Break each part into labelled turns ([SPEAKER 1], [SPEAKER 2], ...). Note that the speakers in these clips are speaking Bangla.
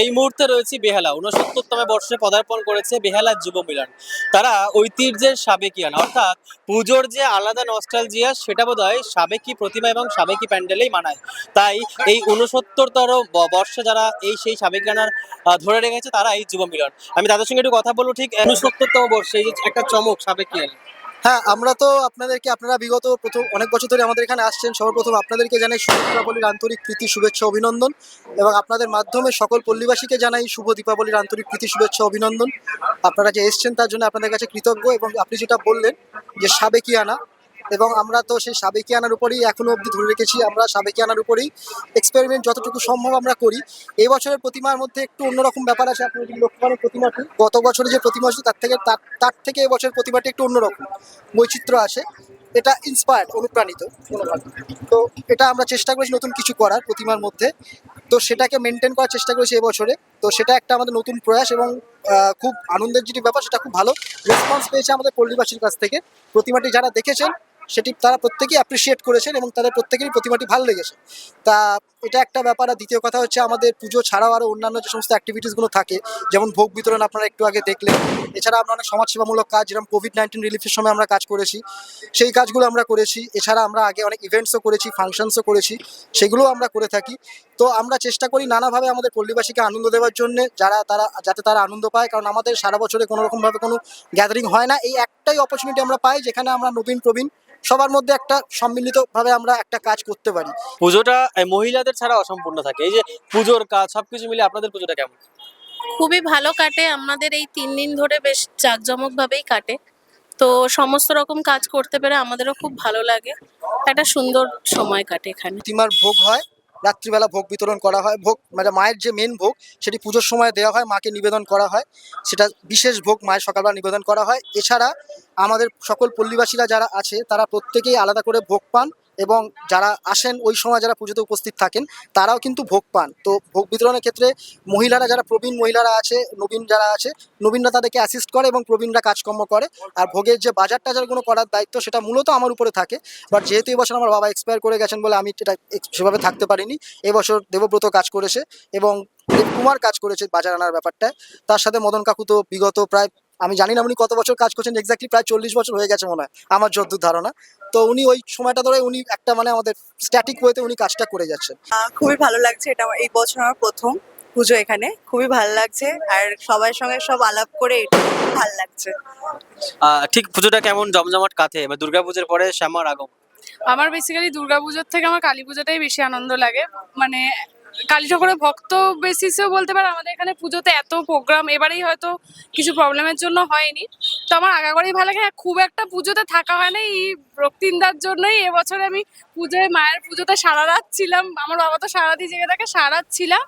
[SPEAKER 1] এই মুহূর্তে রয়েছে বেহালা। উনসত্তরতম বর্ষে পদার্পণ করেছে বেহালার যুব মিলন। তারা ঐতিহ্যের সাবেকিয়ান অর্থাৎ পুজোর যে আলাদা নস্টালজিয়া সেটা বোধ হয় সাবেকি প্রতিমা এবং সাবেকি প্যান্ডেলেই মানায়। তাই এই উনসত্তরতর বর্ষে যারা এই সেই সাবেকিয়ানার ধরে রেখেছে তারা এই যুব মিলন। আমি তাদের সঙ্গে একটু কথা বলব, ঠিক? উনসত্তরতম বর্ষে এই যে একটা চমক সাবেকিয়ান
[SPEAKER 2] হ্যাঁ আমরা তো আপনাদেরকে, আপনারা বিগত প্রথম অনেক বছর ধরে আমাদের এখানে আসছেন। সর্বপ্রথম আপনাদেরকে জানাই শুভ দীপাবলির আন্তরিক প্রীতি, শুভেচ্ছা, অভিনন্দন এবং আপনাদের মাধ্যমে সকল পল্লীবাসীকে জানাই শুভ দীপাবলির আন্তরিক প্রীতি, শুভেচ্ছা, অভিনন্দন। আপনারা যে এসছেন তার জন্য আপনাদের কাছে কৃতজ্ঞ এবং আপনি যেটা বললেন যে সাবেকিয়ানা এবং আমরা তো সেই সাবেকি আনার উপরেই এখনও অবধি ধরে রেখেছি, আমরা সাবেকি আনার উপরেই এক্সপেরিমেন্ট যতটুকু সম্ভব আমরা করি। এই বছরের প্রতিমার মধ্যে একটু অন্যরকম ব্যাপার আছে আপনি যদি লক্ষ্য করেন প্রতিমাটি, গত বছরে যে প্রতিমা ছিল তার থেকে তার থেকে এবছরের প্রতিমাটি একটু অন্যরকম বৈচিত্র্য আছে। এটা ইন্সপায়ার্ড অনুপ্রাণিত। তো এটা আমরা চেষ্টা করেছি নতুন কিছু করার প্রতিমার মধ্যে। তো সেটাকে মেনটেন করার চেষ্টা করেছি এবছরে তো সেটা একটা আমাদের নতুন প্রয়াস এবং খুব আনন্দের যেটি ব্যাপার সেটা খুব ভালো রেসপন্স পেয়েছে আমাদের পল্লীবাসীর কাছ থেকে। প্রতিমাটি যারা দেখেছেন সেটি তারা প্রত্যেকেই অ্যাপ্রিসিয়েট করেছেন এবং তাদের প্রত্যেকেরই প্রতিমাটি ভালো লেগেছে। তা এটা একটা ব্যাপার। আর দ্বিতীয় কথা হচ্ছে আমাদের পুজো ছাড়াও আরও অন্যান্য যে সমস্ত অ্যাক্টিভিটিসগুলো থাকে, যেমন ভোগ বিতরণ আপনারা একটু আগে দেখলেন। এছাড়া আমরা অনেক সমাজসেবামূলক কাজ, যেরকম কোভিড নাইন্টিন রিলিফের সময় আমরা কাজ করেছি, সেই কাজগুলো আমরা করেছি। এছাড়া আমরা আগে অনেক ইভেন্টসও করেছি ফাংশনসও করেছি, সেগুলোও আমরা করে থাকি। তো আমরা চেষ্টা করি নানাভাবে আমাদের পল্লীবাসীকে আনন্দ দেওয়ার জন্য, যারা, তারা, যাতে তারা আনন্দ পায়। কারণ আমাদের সারা বছরে কোনো রকমভাবে কোনো গ্যাদারিং হয় না। এই একটাই অপরচুনিটি আমরা পাই, যেখানে আমরা নবীন প্রবীণ সবার মধ্যে একটা সম্মিলিতভাবে আমরা একটা কাজ করতে পারি।
[SPEAKER 1] পুজোটা, এই মহিলাদের ছাড়া অসম্পূর্ণ থাকে। এই যে পুজোর কাজ সবকিছু মিলে আপনাদের পুজোটা কেমন?
[SPEAKER 3] খুবই ভালো কাটে। আমাদের এই তিন দিন ধরে বেশ জাঁকজমক ভাবেই কাটে। তো সমস্ত রকম কাজ করতে পেরে আমাদেরও খুব ভালো লাগে। একটা সুন্দর সময় কাটে এখানে।
[SPEAKER 2] প্রতিমার ভোগ হয় রাত্রিবেলা ভোগ বিতরণ করা হয়। ভোগ মানে মায়ের যে মেন ভোগ সেটি পুজোর সময় দেওয়া হয় মাকে নিবেদন করা হয়। সেটা বিশেষ ভোগ মায়ের সকালবেলা নিবেদন করা হয়। এছাড়া আমাদের সকল পল্লীবাসীরা যারা আছে তারা প্রত্যেকেই আলাদা করে ভোগ পান। এবং যারা আসেন ওই সময় যারা পুজোতে উপস্থিত থাকেন, তারাও কিন্তু ভোগ পান। তো ভোগ বিতরণের ক্ষেত্রে মহিলারা যারা প্রবীণ মহিলারা আছে, নবীন যারা আছে, নবীনরা তাদেরকে অ্যাসিস্ট করে এবং প্রবীণরা কাজকর্ম করে। আর ভোগের যে বাজার টাজারগুলো করার দায়িত্ব, সেটা মূলত আমার উপরে থাকে। বাট যেহেতু এবছর আমার বাবা এক্সপায়ার করে গেছেন বলে আমি এটা সেভাবে থাকতে পারিনি এবছর দেবব্রত কাজ করেছে এবং দেবকুমার কাজ করেছে বাজার আনার ব্যাপারটায়। তার সাথে মদন কাকু তো বিগত প্রায় আমি জানি না উনি কত বছর কাজ করছেন এক্স্যাক্টলি প্রায় চল্লিশ বছর হয়ে গেছে মনে হয় আমার যদ্দূর ধারণা। তো উনি ওই সময়টা ধরে উনি একটা মানে আমাদের স্ট্যাটিক ওয়েতে উনি কাজটা করে যাচ্ছেন।
[SPEAKER 4] খুবই ভালো লাগছে এটা এই বছর আমার প্রথম পুজো এখানে। খুবই ভালো লাগছে আর সবার সঙ্গে সব আলাপ করে এটা খুব ভালো লাগছে।
[SPEAKER 1] ঠিক পুজোটা কেমন জমজমাট কাথে বা দুর্গাপুজোর পরে শ্যামার আগম
[SPEAKER 5] আমার বেসিক্যালি দুর্গাপুজোর থেকে আমার কালী পুজোটাই বেশি আনন্দ লাগে। মানে কালী ঠাকুরের ভক্ত বেসিসেও বলতে পারে আমাদের এখানে পুজোতে এত প্রোগ্রাম এবারেই হয়তো কিছু প্রবলেমের জন্য হয়নি। তো আমার আগাগোড়াই ভালো লাগে খুব একটা পুজোতে থাকা হয় না, এই রক্তিমদার জন্যই এবছরে আমি পুজোয়, মায়ের পুজোতে সারা রাত ছিলাম, আমার বাবা তো সারাদিন জেগে থাকে, সারা রাত ছিলাম,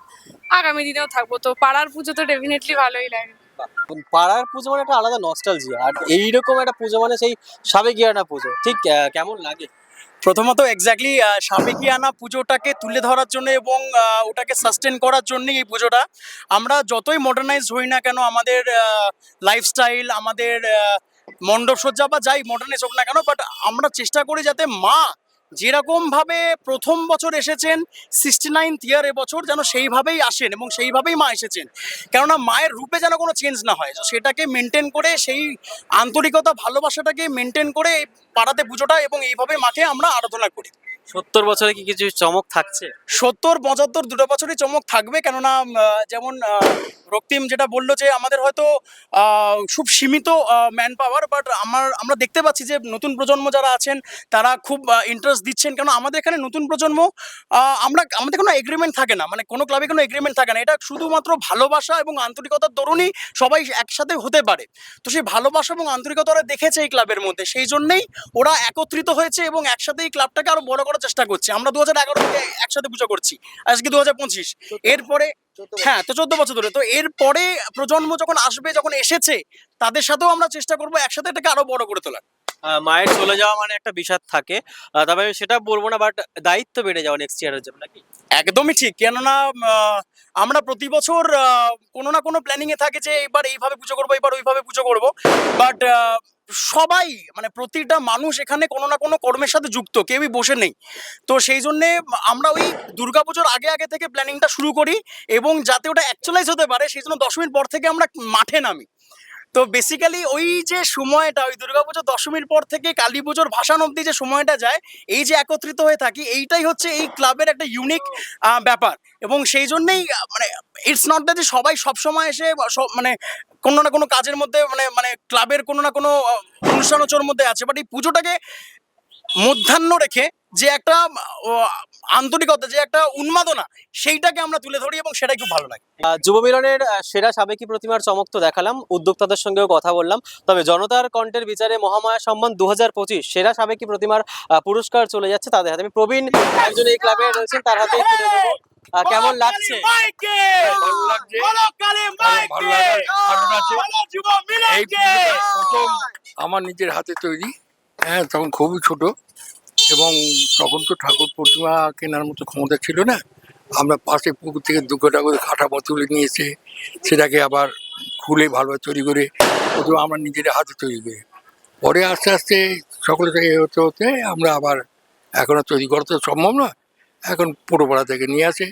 [SPEAKER 5] আগামী দিনেও থাকব। তো পাড়ার পুজো তো ডেফিনেটলি ভালোই লাগে।
[SPEAKER 1] পাড়ার পুজো মানে একটা আলাদা নস্টালজিয়া আর এইরকম একটা পুজো মানে সেই সাবেকিয়ানা পুজো। ঠিক কেমন লাগে?
[SPEAKER 6] প্রথমত এক্স্যাক্টলি আনা পুজোটাকে তুলে ধরার জন্য এবং ওটাকে সাস্টেন করার জন্য এই পুজোটা। আমরা যতই মডার্নাইজ হই না কেন, আমাদের লাইফস্টাইল আমাদের মণ্ডপসজ্জা বা যাই মডার্নাইজ হোক না কেন বাট আমরা চেষ্টা করি যাতে মা যেরকম ভাবে প্রথম বছর এসেছেন সিক্সটি নাইনথ ইয়ার এবছর যেন সেইভাবেই আসেন এবং সেইভাবেই মা এসেছেন। কেননা মায়ের রূপে যেন কোনো চেঞ্জ না হয়। সেটাকে মেনটেন করে সেই আন্তরিকতা ভালোবাসাটাকে মেনটেন করে পাড়াতে পুজোটা এবং এইভাবে মাকে আমরা আরাধনা করি।
[SPEAKER 1] সত্তর বছরে কি কিছু চমক থাকছে?
[SPEAKER 6] সত্তর পঁচাত্তর দুটো বছরই চমক থাকবে। কেননা যেমন রক্তিম যেটা বলল যে আমাদের হয়তো খুব সীমিত ম্যান পাওয়ার বাট আমার আমরা দেখতে পাচ্ছি যে নতুন প্রজন্ম যারা আছেন তারা খুব ইন্টারেস্ট দিচ্ছেন। কেন আমাদের এখানে নতুন প্রজন্ম আমরা আমাদের কোনো এগ্রিমেন্ট থাকে না। মানে কোনো ক্লাবে কোনো এগ্রিমেন্ট থাকে না। এটা শুধুমাত্র ভালোবাসা এবং আন্তরিকতার দরুনই সবাই একসাথে হতে পারে। তো সেই ভালোবাসা এবং আন্তরিকতা ওরা দেখেছে এই ক্লাবের মধ্যে। সেই জন্যেই ওরা একত্রিত হয়েছে এবং একসাথে এই ক্লাবটাকে আরও বড় করার চেষ্টা করছে। আমরা দু হাজার এগারো থেকে একসাথে পুজো করছি। আজকে দু হাজার পঁচিশ এরপরে হ্যাঁ তো চোদ্দ বছর ধরে। তো এরপরে প্রজন্ম যখন আসবে যখন এসেছে তাদের সাথেও আমরা চেষ্টা করব একসাথে এটাকে আরও বড় করে তোলার।
[SPEAKER 1] মায়ের চলে যাওয়া মানে একটা বিষাদ থাকে। তবে আমি সেটা বলব না বাট দায়িত্ব বেড়ে যাওয়া নেক্সট ইয়ারের জন্য নাকি?
[SPEAKER 6] একদমই ঠিক। কেননা আমরা প্রতি বছর আহ, কোনো না কোনো প্ল্যানিং এ থাকে যে এবার এইভাবে পুজো করব এবার ওইভাবে পুজো করব। বাট সবাই মানে প্রতিটা মানুষ এখানে কোনো না কোনো কর্মের সাথে যুক্ত, কেউই বসে নেই। তো সেই জন্যে আমরা ওই দুর্গাপুজোর আগে আগে থেকে প্ল্যানিংটা শুরু করি এবং যাতে ওটা অ্যাকচুয়ালাইজ হতে পারে, সেই জন্য দশ মিনিট পর থেকে আমরা মাঠে নামি। তো বেসিক্যালি ওই যে সময়টা, ওই দুর্গাপুজো দশমীর পর থেকে কালী পুজোর ভাসান অবধি যে সময়টা যায়, এই যে একত্রিত হয়ে থাকি, এইটাই হচ্ছে এই ক্লাবের একটা ইউনিক ব্যাপার। এবং সেই জন্যেই মানে ইটস নট দ্যাট যে সবাই সবসময় এসে মানে কোনো না কোনো কাজের মধ্যে মানে মানে ক্লাবের কোনো না কোনো অনুষ্ঠানোচর মধ্যে আছে বাট এই পুজোটাকে মধ্যাহ্ন রেখে যে একটা আন্তরিকতা যে একটা উন্মাদনা সেইটাকে আমরা তুলে ধরি এবং সেটাই খুব ভালো লাগে।
[SPEAKER 1] আহ, যুব মিলনের সেরা সাবেকি প্রতিমার চমক তো দেখালাম উদ্যোক্তাদের সঙ্গেও কথা বললাম। তবে জনতার কণ্ঠের বিচারে মহামায়া সম্মান দু হাজার পঁচিশ সেরা সাবেকি প্রতিমার আহ, পুরস্কার চলে যাচ্ছে তাদের হাতে। আমি প্রবীণ একজন এই ক্লাবে রয়েছেন তার হাতে আহ, কেমন লাগছে?
[SPEAKER 7] আমার নিজের হাতে তৈরি। হ্যাঁ তখন খুবই ছোট। এবং তখন তো ঠাকুর প্রতিমা কেনার মতো ক্ষমতা ছিল না। আমরা পাশে পুকুর থেকে দু গোটা করে খাটা তুলে নিয়ে এসে সেটাকে আবার খুলে ভালোভাবে তৈরি করে প্রথমে আমরা নিজের হাতে তৈরি করি। পরে আস্তে আস্তে সকলে থেকে হতে হতে আমরা আবার এখনও তৈরি করা তো সম্ভব না এখন পুরোপাড়া থেকে নিয়ে আসে।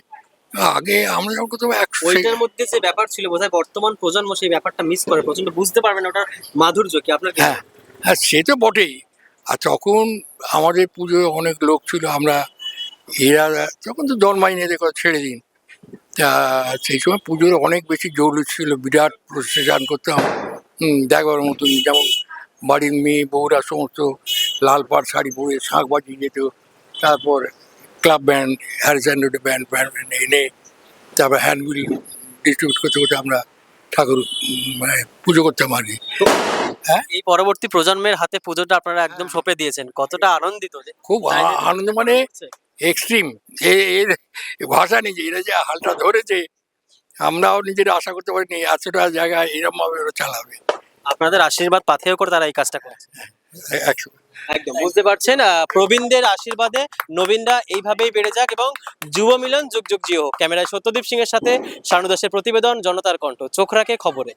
[SPEAKER 7] আগে আমরা যখন প্রথমে একশো
[SPEAKER 1] ওইটার মধ্যে যে ব্যাপার ছিল বোধহয় বর্তমান প্রজন্ম সেই ব্যাপারটা মিস করে প্রচণ্ড বুঝতে পারবে না ওটার মাধুর্য কি আপনার
[SPEAKER 7] হ্যাঁ হ্যাঁ সে তো বটেই। আর তখন আমাদের পুজোয় অনেক লোক ছিল, আমরা এরা তখন তো জন্মাইনি এদের কথা ছেড়ে দিন। তা সেই সময় পুজোর অনেক বেশি জরুরি ছিল, বিরাট প্রসেশন করতাম দেখবার মতন যেমন বাড়ির মেয়ে, বউরা সমস্ত লাল পাড় শাড়ি পরে শাঁখ বাজিয়ে যেত, তারপর ক্লাব ব্যান্ড হ্যার ব্যান্ড ব্যান্ড এনে তারপর হ্যান্ডবিল ডিস্ট্রিবিউট করতে করতে আমরা ঠাকুর মানে পুজো করতাম আর কি।
[SPEAKER 1] এই পরবর্তী প্রজন্মের হাতে পুজোটা আপনারা একদম সঁপে দিয়েছেন। কতটা আনন্দিত যে
[SPEAKER 7] খুব আনন্দ মানে এক্সট্রিম এর ভাষা যে এরা যে হালটা ধরেছে আমরাও নিজেরা আশা করতে পারিনি এতটা জায়গায় এরকম ভাবে ওরা চালাবে।
[SPEAKER 1] আপনাদের আশীর্বাদ পাথেয় করে তারা এই কাজটা করেছে।
[SPEAKER 7] একশো।
[SPEAKER 1] একদম বুঝতে পারছেন? প্রবীণদের আশীর্বাদে নবীনরা এইভাবেই বেড়ে যাক এবং যুব মিলন যুগ যুগ জিও ক্যামেরায় সত্যদীপ সিং এর সাথে শানু দাসের প্রতিবেদন জনতার কণ্ঠ। চোখ রাখে খবরে।